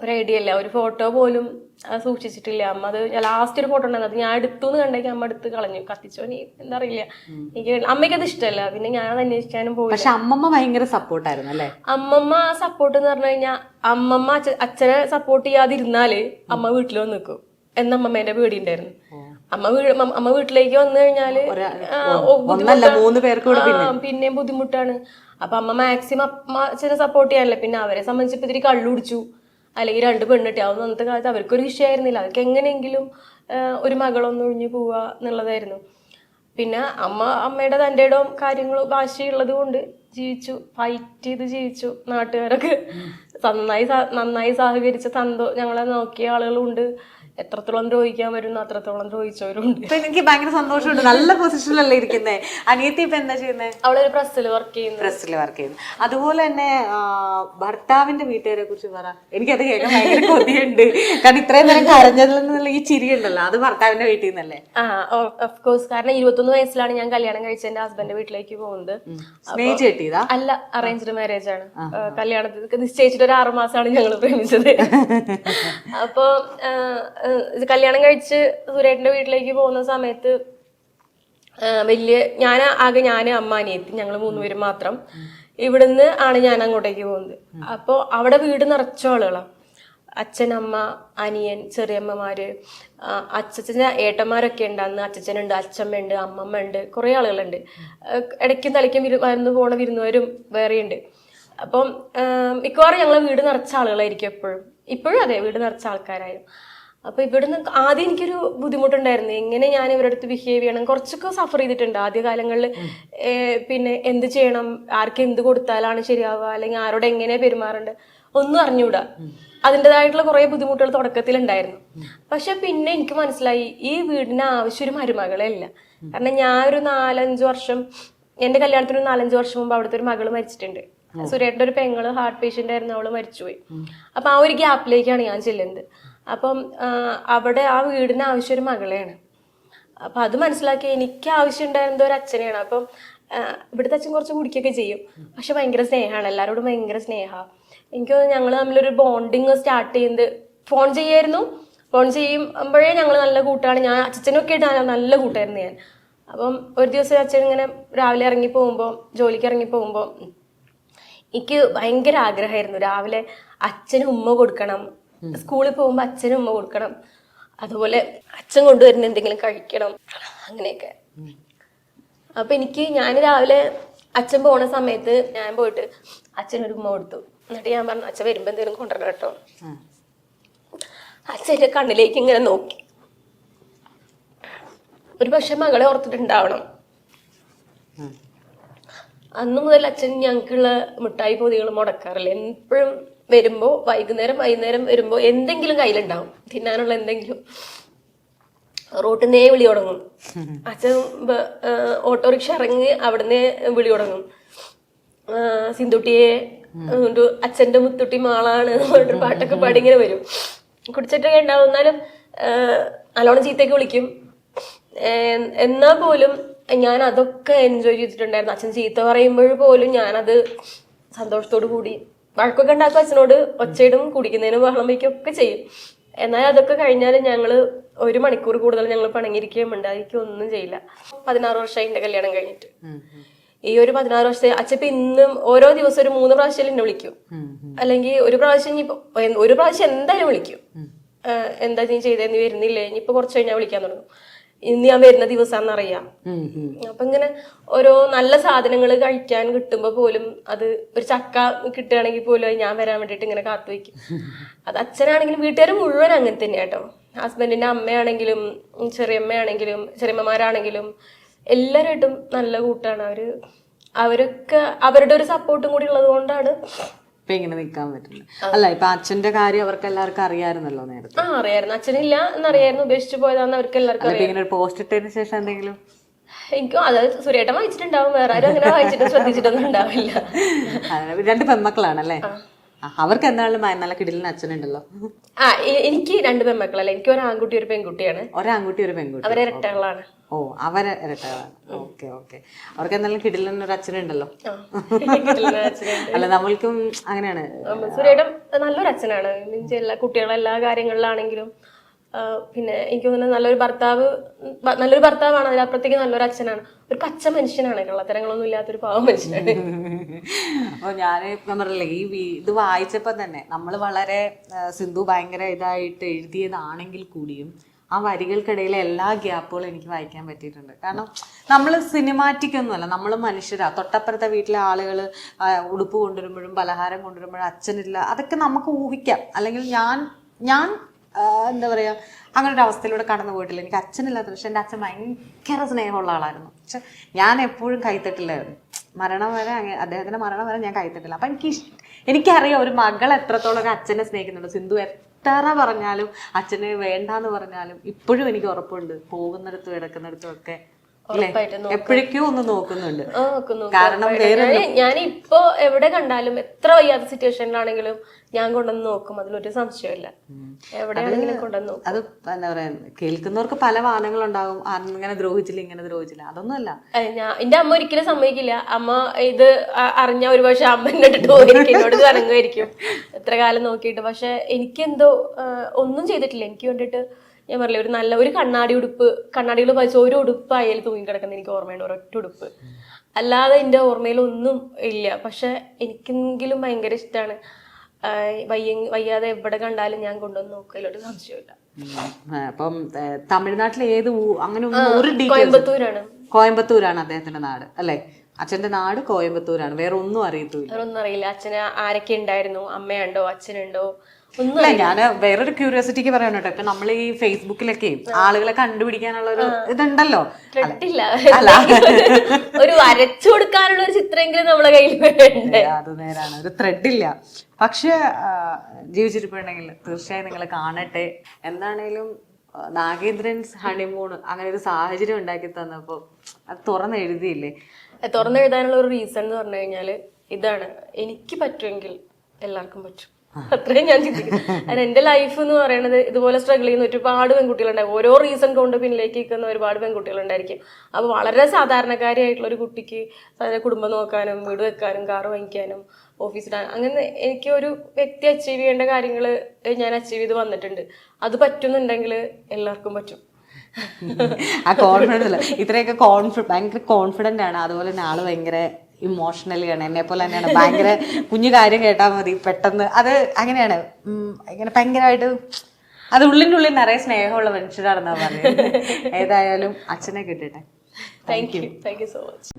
ഒരു ഐഡിയ ഇല്ല ഒരു ഫോട്ടോ പോലും സൂക്ഷിച്ചിട്ടില്ല. അമ്മ അത് ലാസ്റ്റ് ഒരു ഫോട്ടോ ഉണ്ടായിരുന്നു. അത് ഞാൻ എടുത്തു എന്ന് കണ്ടേക്ക് അമ്മ എടുത്ത് കളഞ്ഞു. കത്തിച്ചോ നീ? എന്താ അറിയില്ല എനിക്ക് അമ്മയ്ക്ക് അത് ഇഷ്ടമല്ല. പിന്നെ ഞാൻ അത് അന്വേഷിക്കാനും പോയി പക്ഷെ അമ്മമ്മ ഭയങ്കര സപ്പോർട്ടായിരുന്നു അല്ലേ? അമ്മമ്മ സപ്പോർട്ട് എന്ന് പറഞ്ഞു കഴിഞ്ഞാൽ അമ്മമ്മ അച്ഛനെ സപ്പോർട്ട് ചെയ്യാതിരുന്നാൽ അമ്മ വീട്ടിൽ വന്ന് നിൽക്കും എന്ന അമ്മമ്മേന്റെ പേടിയുണ്ടായിരുന്നു അമ്മ വീട് അമ്മ- വീട്ടിലേക്ക് വന്നു കഴിഞ്ഞാൽ പിന്നെയും ബുദ്ധിമുട്ടാണ്. അപ്പൊ അമ്മ മാക്സിമം അമ്മ അച്ഛനെ സപ്പോർട്ട് ചെയ്യാനല്ലേ. പിന്നെ അവരെ സംബന്ധിച്ച് ഇത്തിരി കള്ളു കുടിച്ചു. അല്ലെങ്കിൽ രണ്ട് പെണ്ണിട്ടി അതൊന്നും അന്നത്തെ കാലത്ത് അവർക്കൊരു വിഷയമായിരുന്നില്ല. അവർക്ക് എങ്ങനെയെങ്കിലും ഒരു മകളൊന്നും ഒഴിഞ്ഞു പോവുക എന്നുള്ളതായിരുന്നു. പിന്നെ അമ്മ അമ്മയുടെ തന്റെ ഇടവും കാര്യങ്ങളും ഭാഷയുള്ളത് കൊണ്ട് ജീവിച്ചു ഫൈറ്റ് ചെയ്ത് ജീവിച്ചു നാട്ടുകാരൊക്കെ. നന്നായി നന്നായി സഹകരിച്ച സന്തോ ഞങ്ങളെ നോക്കിയ ആളുകളും ഉണ്ട് എത്രത്തോളം ദ്രോഹിക്കാൻ വരുന്നു അത്രത്തോളം ചോദിച്ചവരുണ്ട് ഇപ്പൊ എനിക്ക് ഭയങ്കര സന്തോഷമുണ്ട്. നല്ല പൊസിഷനിലല്ലേ ഇരിക്കുന്നത് അനിയത്തി ഇപ്പൊ എന്താ ചെയ്യുന്നത് അവളൊരു പ്രസ്സിൽ വർക്ക് ചെയ്യുന്നു. പ്രസ്സിൽ വർക്ക് ചെയ്യുന്നു. അതുപോലെ തന്നെ ഭർത്താവിന്റെ വീട്ടുകാരെ കുറിച്ച് പറ. എനിക്കത് കേൾക്കാൻ ഭയങ്കര കൊതിയുണ്ട്. കാരണം ഇത്രയും നേരം കരഞ്ഞതിൽ നിന്നുള്ള ഈ ചിരി ഉണ്ടല്ലോ. അത് ഭർത്താവിന്റെ വീട്ടിൽ നിന്നല്ലേ ആ ഓഫ് കോഴ്സ് കാരണം ഇരുപത്തൊന്ന് വയസ്സിലാണ് ഞാൻ കല്യാണം കഴിച്ച എന്റെ ഹസ്ബൻഡ് വീട്ടിലേക്ക് പോകുന്നത്. സ്നേഹിച്ച് കിട്ടിയതാ? അല്ല അറേഞ്ച്ഡ് മാരേജ് ആണ്. കല്യാണത്തിൽ നിശ്ചയിച്ചിട്ട് ഒരു ആറുമാസമാണ് ഞങ്ങൾ പ്രേമിച്ചത്. അപ്പൊ ആ, ആ, ഇത് കല്യാണം കഴിച്ച് സുരേട്ടന്റെ വീട്ടിലേക്ക് പോകുന്ന സമയത്ത് വലിയ ഞാൻ ആകെ ഞാൻ അമ്മ അനിയത്തി ഞങ്ങൾ മൂന്നുപേരും മാത്രം ഇവിടുന്ന് ആണ് ഞാൻ അങ്ങോട്ടേക്ക് പോകുന്നത്. അപ്പോൾ അവിടെ വീട് നിറച്ച ആളുകളാണ് അച്ഛൻ അമ്മ അനിയൻ ചെറിയമ്മമാര് അച്ഛച്ചന്റെ ഏട്ടന്മാരൊക്കെ ഉണ്ട്. അന്ന് അച്ഛച്ചനുണ്ട് അച്ഛമ്മയുണ്ട് അമ്മമ്മ ഉണ്ട് കുറേ ആളുകളുണ്ട്. ഇടയ്ക്കും തലയ്ക്കും വിരു വന്ന് പോണ വിരുന്നുകാരും വേറെയുണ്ട്. അപ്പം മിക്കവാറും ഞങ്ങളെ വീട് നിറച്ച ആളുകളായിരിക്കും എപ്പോഴും. ഇപ്പോഴും അതെ വീട് നിറച്ച ആൾക്കാരായിരുന്നു അപ്പൊ ഇവിടുന്ന് ആദ്യം എനിക്കൊരു ബുദ്ധിമുട്ടുണ്ടായിരുന്നു. എങ്ങനെ ഞാൻ ഇവരുടെ അടുത്ത് ബിഹേവ് ചെയ്യണം? കുറച്ചൊക്കെ സഫർ ചെയ്തിട്ടുണ്ട്. ആദ്യ കാലങ്ങളിൽ പിന്നെ എന്ത് ചെയ്യണം? ആർക്ക് എന്ത് കൊടുത്താലാണ് ശരിയാവുക? അല്ലെങ്കിൽ ആരോട് എങ്ങനെ പെരുമാറേണ്ടത്? ഒന്നും അറിഞ്ഞുകൂടാ അതിന്റെതായിട്ടുള്ള കുറേ ബുദ്ധിമുട്ടുകൾ തുടക്കത്തിൽ ഉണ്ടായിരുന്നു പക്ഷെ പിന്നെ എനിക്ക് മനസ്സിലായി ഈ വീടിന് ആവശ്യം ഒരു മരുമകളെ അല്ല കാരണം ഞാൻ ഒരു നാലഞ്ച് വർഷം എന്റെ കല്യാണത്തിന് നാലഞ്ച് വർഷം മുമ്പ് അവിടുത്തെ ഒരു മകൾ മരിച്ചിട്ടുണ്ട്. സുരേട്ടന്റെ ഒരു പെങ്ങൾ ഹാർട്ട് പേഷ്യന്റ് ആയിരുന്നു. അവൾ മരിച്ചുപോയി. അപ്പൊ ആ ഒരു ഗ്യാപ്പിലേക്കാണ് ഞാൻ ചെല്ലുന്നത്. അപ്പം അവിടെ ആ വീടിന് ആവശ്യം ഒരു മകളെയാണ്. അപ്പം അത് മനസ്സിലാക്കി എനിക്ക് ആവശ്യം ഉണ്ടായിരുന്നത് ഒരു അച്ഛനെയാണ്. അപ്പം ഇവിടുത്തെ അച്ഛൻ കുറച്ച് കുടിക്കുകയൊക്കെ ചെയ്യും. പക്ഷെ ഭയങ്കര സ്നേഹമാണ്. എല്ലാവരോടും ഭയങ്കര സ്നേഹമാണ് എനിക്ക് ഞങ്ങൾ തമ്മിലൊരു ബോണ്ടിങ് സ്റ്റാർട്ട് ചെയ്യുന്നത് ഫോൺ ചെയ്യായിരുന്നു. ഫോൺ ചെയ്യുമ്പോഴേ ഞങ്ങൾ നല്ല കൂട്ടാണ്. ഞാൻ അച്ഛനൊക്കെ ആയിട്ട് നല്ല കൂട്ടായിരുന്നു ഞാൻ. അപ്പം ഒരു ദിവസം അച്ഛൻ ഇങ്ങനെ രാവിലെ ഇറങ്ങി പോകുമ്പോൾ ജോലിക്ക് ഇറങ്ങി പോകുമ്പോൾ എനിക്ക് ഭയങ്കര ആഗ്രഹമായിരുന്നു. രാവിലെ അച്ഛന് ഉമ്മ കൊടുക്കണം. സ്കൂളിൽ പോകുമ്പോൾ അച്ഛനും ഉമ്മ കൊടുക്കണം. അതുപോലെ അച്ഛൻ കൊണ്ടുവരുന്ന എന്തെങ്കിലും കഴിക്കണം. അങ്ങനെയൊക്കെ. അപ്പൊ എനിക്ക് ഞാൻ രാവിലെ അച്ഛൻ പോണ സമയത്ത് ഞാൻ പോയിട്ട് അച്ഛനൊരു ഉമ്മ കൊടുത്തു. എന്നിട്ട് ഞാൻ പറഞ്ഞു അച്ഛൻ വരുമ്പോ എന്തെങ്കിലും കൊണ്ടുവരണം കേട്ടോ. അച്ഛന്റെ കണ്ണിലേക്ക് ഇങ്ങനെ നോക്കി. ഒരു പക്ഷെ മകളെ ഓർത്തിട്ടുണ്ടാവണം. അന്ന് മുതൽ അച്ഛൻ ഞങ്ങൾക്കുള്ള മിഠായി പൊതികൾ മുടക്കാറില്ല. എപ്പോഴും വരുമ്പോൾ വൈകുന്നേരം വൈകുന്നേരം വരുമ്പോൾ എന്തെങ്കിലും കയ്യിലുണ്ടാവും. തിന്നാനുള്ള എന്തെങ്കിലും. റോട്ടിൽ നിന്നേ വിളി തുടങ്ങും. അച്ഛൻ ഓട്ടോറിക്ഷ ഇറങ്ങി അവിടുന്ന് വിളി തുടങ്ങും. സിന്ധുട്ടിയെ സിന്തുട്ടിയെ ഒരു അച്ഛന്റെ മുത്തുട്ടി മാളാണ് പറഞ്ഞിട്ട് പാട്ടൊക്കെ പാടി ഇങ്ങനെ വരും. കുടിച്ചിട്ടൊക്കെ ഉണ്ടാവും. എന്നാലും നല്ലോണം ചീത്തയൊക്കെ വിളിക്കും. എന്നാ പോലും ഞാൻ അതൊക്കെ എൻജോയ് ചെയ്തിട്ടുണ്ടായിരുന്നു. അച്ഛൻ ചീത്ത പറയുമ്പോൾ പോലും ഞാനത് സന്തോഷത്തോടു കൂടി വഴക്കൊക്കെ ഉണ്ടാക്കും അച്ഛനോട് ഒച്ചയിടും കുടിക്കുന്നതിനും ബഹളം വയ്ക്കും ഒക്കെ ചെയ്യും. എന്നാൽ അതൊക്കെ കഴിഞ്ഞാൽ ഞങ്ങൾ ഒരു മണിക്കൂർ കൂടുതൽ ഞങ്ങൾ പണങ്ങിയിരിക്കുകയും ഉണ്ടായിരിക്കും ഒന്നും ചെയ്യില്ല. പതിനാറ് വർഷമായി എന്റെ കല്യാണം കഴിഞ്ഞിട്ട്. ഈ ഒരു പതിനാറ് വർഷത്തെ അച്ഛൻ ഇന്നും ഓരോ ദിവസം ഒരു മൂന്ന് പ്രാവശ്യം എന്നെ വിളിക്കും. അല്ലെങ്കിൽ ഒരു പ്രാവശ്യം ഇനി ഒരു പ്രാവശ്യം എന്തായാലും വിളിക്കും. എന്താ നീ ചെയ്തേ നീ വരുന്നില്ലേ? ഇനിയിപ്പോ കുറച്ച് കഴിഞ്ഞാൽ വിളിക്കാൻ തുടങ്ങും. ഇന്ന് ഞാൻ വരുന്ന ദിവസമാണെന്നറിയാം അപ്പൊ ഇങ്ങനെ ഓരോ നല്ല സാധനങ്ങൾ കഴിക്കാൻ കിട്ടുമ്പോ പോലും അത് ഒരു ചക്ക കിട്ടുകയാണെങ്കിൽ പോലും ഞാൻ വരാൻ വേണ്ടിയിട്ട് ഇങ്ങനെ കാത്തു വയ്ക്കും. അത് അച്ഛനാണെങ്കിലും വീട്ടുകാർ മുഴുവൻ അങ്ങനെ തന്നെ കേട്ടോ ഹസ്ബൻഡിന്റെ അമ്മയാണെങ്കിലും ചെറിയമ്മയാണെങ്കിലും ചെറിയമ്മമാരാണെങ്കിലും എല്ലാവരായിട്ടും നല്ല കൂട്ടാണ്. അവർ അവരൊക്കെ അവരുടെ ഒരു സപ്പോർട്ടും കൂടി ഉള്ളത് കൊണ്ടാണ് ഇപ്പൊ ഇങ്ങനെ നിക്കാൻ പറ്റുന്നത് അല്ല ഇപ്പൊ അച്ഛന്റെ കാര്യം അവർക്ക് എല്ലാവർക്കും അറിയാമായിരുന്നല്ലോ നേരത്തെ. ആ അറിയായിരുന്നു. അച്ഛനില്ല എന്നറിയായിരുന്നു. ഉപേക്ഷിച്ചു പോയതാന്ന് അവർക്ക് എല്ലാവർക്കും ഇപ്പൊ ഇങ്ങനെ ഒരു പോസ്റ്റ് ഇട്ടതിന് ശേഷം എന്തെങ്കിലും? എനിക്കും അതായത് സുരേട്ടൻ വായിച്ചിട്ടുണ്ടാവും. വേറെ ആരും അങ്ങനെ വായിച്ചിട്ട് ശ്രദ്ധിച്ചിട്ടൊന്നും ഉണ്ടാവില്ല. രണ്ട് പെൺമക്കളാണല്ലേ? അവർക്ക് എന്തായാലും നല്ല കിടിലിന് അച്ഛനുണ്ടല്ലോ. ആ എനിക്ക് രണ്ട് പെൺമക്കളല്ല? എനിക്ക് ഒരു ആൺകുട്ടി ഒരു പെൺകുട്ടിയാണ്. ഒരാൺകുട്ടി ഒരു പെൺകുട്ടി. അവരെ ഇരട്ടകളാണ് ഓ അവരെ ഇരട്ടകളാണ് ഓക്കെ ഓക്കെ. അവർക്ക് എന്തായാലും കിടിലിന് ഒരു അച്ഛനുണ്ടല്ലോ. അല്ല നമ്മൾക്കും അങ്ങനെയാണ്. സുരേട്ടൻ നല്ലൊരു അച്ഛനാണ്. മീൻസ് എല്ലാ കുട്ടികളെ എല്ലാ കാര്യങ്ങളിലാണെങ്കിലും പിന്നെ എനിക്ക് തോന്നുന്നു നല്ലൊരു ഭർത്താവ് നല്ലൊരു ഭർത്താവാണ്. അതിലപ്പുറത്തേക്ക് നല്ലൊരു അച്ഛനാണ്. പച്ച മനുഷ്യനാണ്. കള്ളത്തരങ്ങളൊന്നും ഇല്ലാത്തൊരു പാവ മനുഷ്യനാണ്. അപ്പോൾ ഞാൻ ഇപ്പം പറഞ്ഞില്ലേ ഈ ഇത് വായിച്ചപ്പോൾ തന്നെ നമ്മൾ വളരെ സിന്ധു ഭയങ്കര ഇതായിട്ട് എഴുതിയതാണെങ്കിൽ കൂടിയും ആ വരികൾക്കിടയിലെ എല്ലാ ഗ്യാപ്പുകളും എനിക്ക് വായിക്കാൻ പറ്റിയിട്ടുണ്ട്. കാരണം നമ്മൾ സിനിമാറ്റിക് ഒന്നുമല്ല നമ്മൾ മനുഷ്യരാ. തൊട്ടപ്പുറത്തെ വീട്ടിലെ ആളുകൾ ഉടുപ്പ് കൊണ്ടുവരുമ്പോഴും പലഹാരം കൊണ്ടുവരുമ്പോഴും അച്ഛനില്ല അതൊക്കെ നമുക്ക് ഊഹിക്കാം. അല്ലെങ്കിൽ ഞാൻ ഞാൻ എന്താ പറയുക അങ്ങനെ ഒരു അവസ്ഥയിലൂടെ കടന്നു പോയിട്ടില്ല. എനിക്ക് അച്ഛനില്ലാത്ത പക്ഷെ എന്റെ അച്ഛൻ ഭയങ്കര സ്നേഹമുള്ള ആളായിരുന്നു. പക്ഷെ ഞാൻ എപ്പോഴും കൈത്തട്ടില്ലായിരുന്നു. മരണം വരെ അദ്ദേഹത്തിന്റെ മരണം വരെ ഞാൻ കൈത്തട്ടില്ല. അപ്പം എനിക്ക് എനിക്കറിയാം ഒരു മകൾ എത്രത്തോളം അച്ഛനെ സ്നേഹിക്കുന്നുണ്ട്. സിന്ധു എത്ര പറഞ്ഞാലും അച്ഛനെ വേണ്ടാന്ന് പറഞ്ഞാലും ഇപ്പോഴും എനിക്ക് ഉറപ്പുണ്ട്. പോകുന്നിടത്തും എടുക്കുന്നിടത്തും ഒക്കെ എപ്പോഴേക്കോ ഒന്ന് നോക്കുന്നുണ്ട്. കാരണം. ഞാൻ ഞാനിപ്പോ എവിടെ കണ്ടാലും എത്ര വയ്യാത്ത സിറ്റുവേഷനിലാണെങ്കിലും ഞാൻ കൊണ്ടുവന്ന് നോക്കും. അതിലൊരു സംശയമില്ല എവിടെയാണെങ്കിലും കൊണ്ടുവന്ന് നോക്കും. അത് എന്താ പറയാ കേൾക്കുന്നവർക്ക് പല വാദങ്ങളുണ്ടാകും അങ്ങനെ ദ്രോഹിച്ചില്ല ഇങ്ങനെ ദ്രോഹിച്ചില്ല. അതൊന്നുമല്ല. ഞാൻ എന്റെ അമ്മ ഒരിക്കലും സമ്മതിക്കില്ല. അമ്മ ഇത് അറിഞ്ഞ ഒരു പക്ഷെ അമ്മ ഇട്ടിട്ട് പോയിരിക്കും എന്നോട് കറങ്ങുമായിരിക്കും എത്ര കാലം നോക്കിയിട്ട്. പക്ഷെ എനിക്കെന്തോ ഒന്നും ചെയ്തിട്ടില്ല. എനിക്ക് വേണ്ടിയിട്ട് ഞാൻ പറഞ്ഞില്ല ഒരു നല്ല ഒരു കണ്ണാടി ഉടുപ്പ് കണ്ണാടികൾ പതിച്ച ഒരു ഉടുപ്പ് അയൽ തൂങ്ങി കിടക്കുന്ന എനിക്ക് ഓർമ്മയുണ്ട് ഒരൊറ്റ ഉടുപ്പ്. അല്ലാതെ എന്റെ ഓർമ്മയിൽ ഒന്നും ഇല്ല. പക്ഷെ എനിക്കെങ്കിലും ഭയങ്കര ഇഷ്ടമാണ് വയ്യ വയ്യാതെ എവിടെ കണ്ടാലും ഞാൻ കൊണ്ടുവന്ന് നോക്കലൊരു സംശയമില്ല. അപ്പം തമിഴ്നാട്ടിലെ ഏത് അങ്ങനെ ഒരു കോയമ്പത്തൂരാണ്. കോയമ്പത്തൂരാണ് അദ്ദേഹത്തിന്റെ നാട് അല്ലെ? അച്ഛന്റെ നാട് കോയമ്പത്തൂരാണ് വേറെ ഒന്നും അറിയത്തില്ല ഒന്നും അറിയില്ല. അച്ഛന് ആരൊക്കെ ഉണ്ടായിരുന്നു? അമ്മയുണ്ടോ? അച്ഛനുണ്ടോ? അല്ല ഞാൻ വേറൊരു ക്യൂരിയോസിറ്റിക്ക് പറയാൻ കേട്ടോ ഇപ്പൊ നമ്മൾ ഈ ഫേസ്ബുക്കിലൊക്കെ ആളുകളെ കണ്ടുപിടിക്കാനുള്ള ഒരു ഇതുണ്ടല്ലോ. ത്രെഡില്ല ഒരു വരച്ചു കൊടുക്കാനുള്ള ഒരു ചിത്രമെങ്കിലും നമ്മളെ കയ്യിൽ അത് നേരാണ്. ഒരു ത്രെഡില്ല പക്ഷെ ആ, ജീവിച്ചിരിപ്പുണ്ടെങ്കിൽ തീർച്ചയായും നിങ്ങൾ കാണട്ടെ. എന്താണേലും നാഗേന്ദ്രൻസ് ഹണിമൂൺ അങ്ങനെ ഒരു സാഹചര്യം ഉണ്ടാക്കി തന്നപ്പോ അത് തുറന്ന് എഴുതിയില്ലേ തുറന്നെഴുതാനുള്ള ഒരു റീസൺ എന്ന് പറഞ്ഞു കഴിഞ്ഞാൽ ഇതാണ്. എനിക്ക് പറ്റുമെങ്കിൽ എല്ലാവർക്കും പറ്റും. അത്രയും ഞാൻ ചിന്തിക്കുന്നു. കാരണം എന്റെ ലൈഫ് എന്ന് പറയുന്നത് ഇതുപോലെ സ്ട്രഗിൾ ചെയ്യുന്ന ഒരുപാട് പെൺകുട്ടികളുണ്ടായി ഓരോ റീസൺ കൊണ്ട് പിന്നിലേക്ക് നിൽക്കുന്ന ഒരുപാട് പെൺകുട്ടികളുണ്ടായിരിക്കും. അപ്പൊ വളരെ സാധാരണക്കാരിയായിട്ടുള്ള ഒരു കുട്ടിക്ക് കുടുംബം നോക്കാനും വീട് വെക്കാനും കാർ വാങ്ങിക്കാനും ഓഫീസിൽ അങ്ങനെ എനിക്ക് ഒരു വ്യക്തി അച്ചീവ് ചെയ്യേണ്ട കാര്യങ്ങൾ ഞാൻ അച്ചീവ് ചെയ്ത് വന്നിട്ടുണ്ട്. അത് പറ്റുന്നുണ്ടെങ്കിൽ എല്ലാവർക്കും പറ്റും. ആ കോൺഫിഡൻസ് ഇത്രയൊക്കെ കോൺഫിഡ് ഭയങ്കര കോൺഫിഡന്റ് ആണ്. അതുപോലെ തന്നെ ആൾ ഭയങ്കര ഇമോഷണലി ആണ്. എന്നെ പോലെ തന്നെയാണ്. ഭയങ്കര കുഞ്ഞു കാര്യം കേട്ടാൽ മതി. പെട്ടെന്ന് അത് അങ്ങനെയാണ്. ഇങ്ങനെ ഭയങ്കരമായിട്ട് അത് ഉള്ളിന്റെ ഉള്ളിൽ നിറയെ സ്നേഹമുള്ള മനുഷ്യരാണെന്നാ പറയുന്നത്. ഏതായാലും അച്ഛനെ കിട്ടട്ടെ. Thank you thank you so much